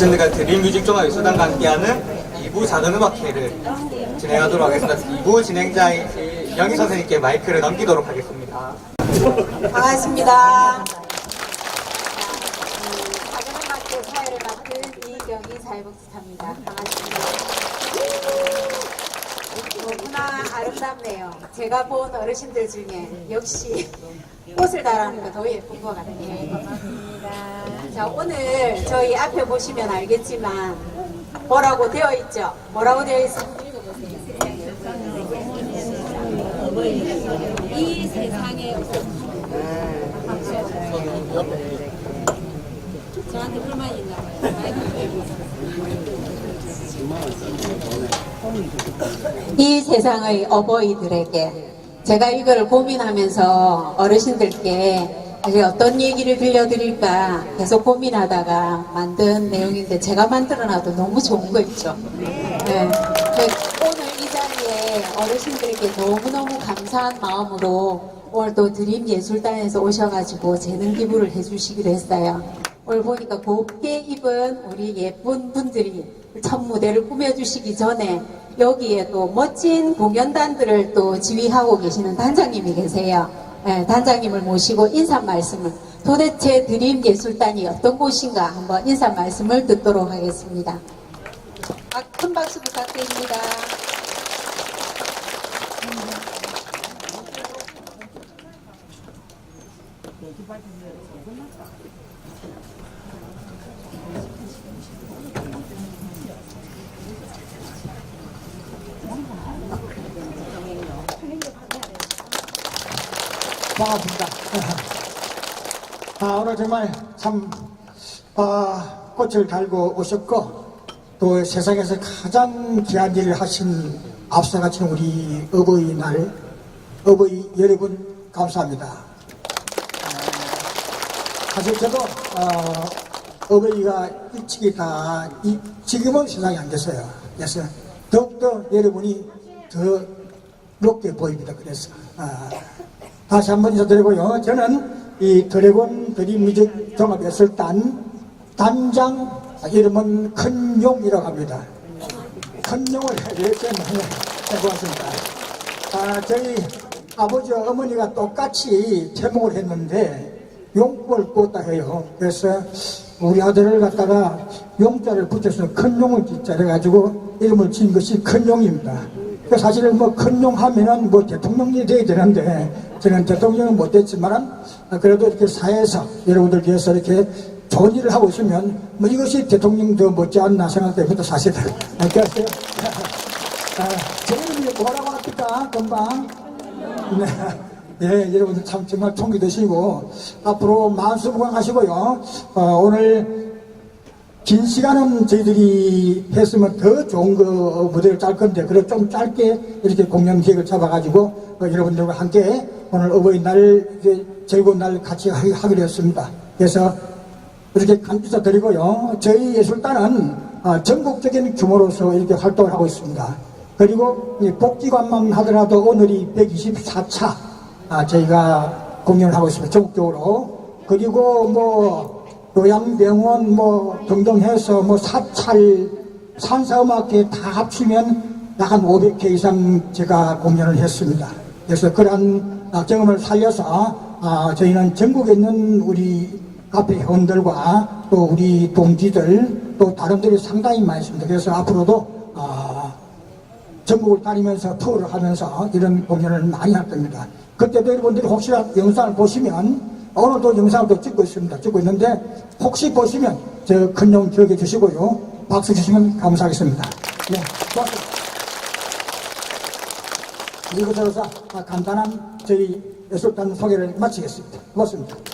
어르신들과 드림뮤직 종합예술단과 함께하는 2부 자전음악회를 진행하도록 하겠습니다. 2부 진행자인 영희 선생님께 마이크를 넘기도록 하겠습니다. 반갑습니다. 작은 음악회 사회를 맡은 이경희 사회복지사입니다. 반갑습니다. 너무나 아름답네요. 제가 본 어르신들 중에 역시 꽃을 달아는 거더 예쁜 것 같네요. 자, 오늘 저희 앞에 보시면 알겠지만 뭐라고 되어 있죠? 뭐라고 되어 있습니까? 이 세상에 저한테 불만이 있나 봐요. 이 세상의 어버이들에게 제가 이거를 고민하면서 어르신들께 어떤 얘기를 들려드릴까 계속 고민하다가 만든 내용인데 제가 만들어놔도 너무 좋은 거 있죠. 네. 그 오늘 이 자리에 어르신들께 너무너무 감사한 마음으로 오늘 또 드림 예술단에서 오셔가지고 재능 기부를 해주시기로 했어요. 오늘 보니까 곱게 입은 우리 예쁜 분들이 첫 무대를 꾸며주시기 전에 여기에 또 멋진 공연단들을 또 지휘하고 계시는 단장님이 계세요. 예, 단장님을 모시고 인사 말씀을 도대체 드림 예술단이 어떤 곳인가 한번 인사 말씀을 듣도록 하겠습니다. 아, 큰 박수 부탁드립니다. 반갑습니다. 아, 오늘 정말 참, 아, 꽃을 달고 오셨고, 또 세상에서 가장 귀한 일을 하신 앞서가신 우리 어버이날, 어버이 여러분, 감사합니다. 아, 사실 저도, 어, 어버이가 일찍이 다, 이, 지금은 세상에 안 계세요. 그래서 더욱더 여러분이 더 높게 보입니다. 그래서, 아, 다시 한번 인사드리고요. 저는 이 드래곤 드림 뮤직 종합예술단 단장 이름은 큰용이라고 합니다. 큰용을 이렇게 많이 해보았습니다. 아, 저희 아버지 어머니가 똑같이 제목을 했는데 용꽃을 꽂다 해요. 그래서 우리 아들을 갖다가 용자를 붙여서 큰용을 짓자 해가지고 이름을 지은 것이 큰용입니다. 그 사실은 뭐 큰용 하면은 뭐 대통령이 돼야 되는데 저는 대통령은 못 됐지만 그래도 이렇게 사회에서 여러분들 위해서 이렇게 좋은 일을 하고 있으면 뭐 이것이 대통령 더 못지 않나 생각되기도 사실은 아, 제 이름이 뭐라고 합니까 금방 네. 예, 여러분들 참 정말 총기 되시고 앞으로 만수무강하시고요. 어, 오늘 긴 시간은 저희들이 했으면 더 좋은 거 무대를 짤 건데 그래 좀 짧게 이렇게 공연 기획을 잡아가지고 어, 여러분들과 함께 오늘 어버이날 즐거운 날 같이 하- 하기로 했습니다. 그래서 이렇게 감사 드리고요. 저희 예술단은 어, 전국적인 규모로서 이렇게 활동을 하고 있습니다. 그리고 이 복지관만 하더라도 오늘이 124차 아, 저희가 공연을 하고 있습니다. 전국적으로. 그리고 뭐 요양병원 뭐 등등 해서 뭐 사찰 산사음악회 다 합치면 약 한 500회 이상 제가 공연을 했습니다. 그래서 그러한 아, 경험을 살려서 아, 저희는 전국에 있는 우리 카페 회원들과 또 우리 동지들 또 다른 분들이 상당히 많이 있습니다. 그래서 앞으로도 아, 전국을 다니면서 투어를 하면서 이런 공연을 많이 할 겁니다. 그때도 여러분들이 혹시 영상을 보시면 오늘도 영상을 또 찍고 있습니다. 찍고 있는데 혹시 보시면 저 큰 용 기억해 주시고요. 박수 주시면 감사하겠습니다. 네, 고맙습니다. 이것으로서 간단한 저희 예술단 소개를 마치겠습니다. 고맙습니다.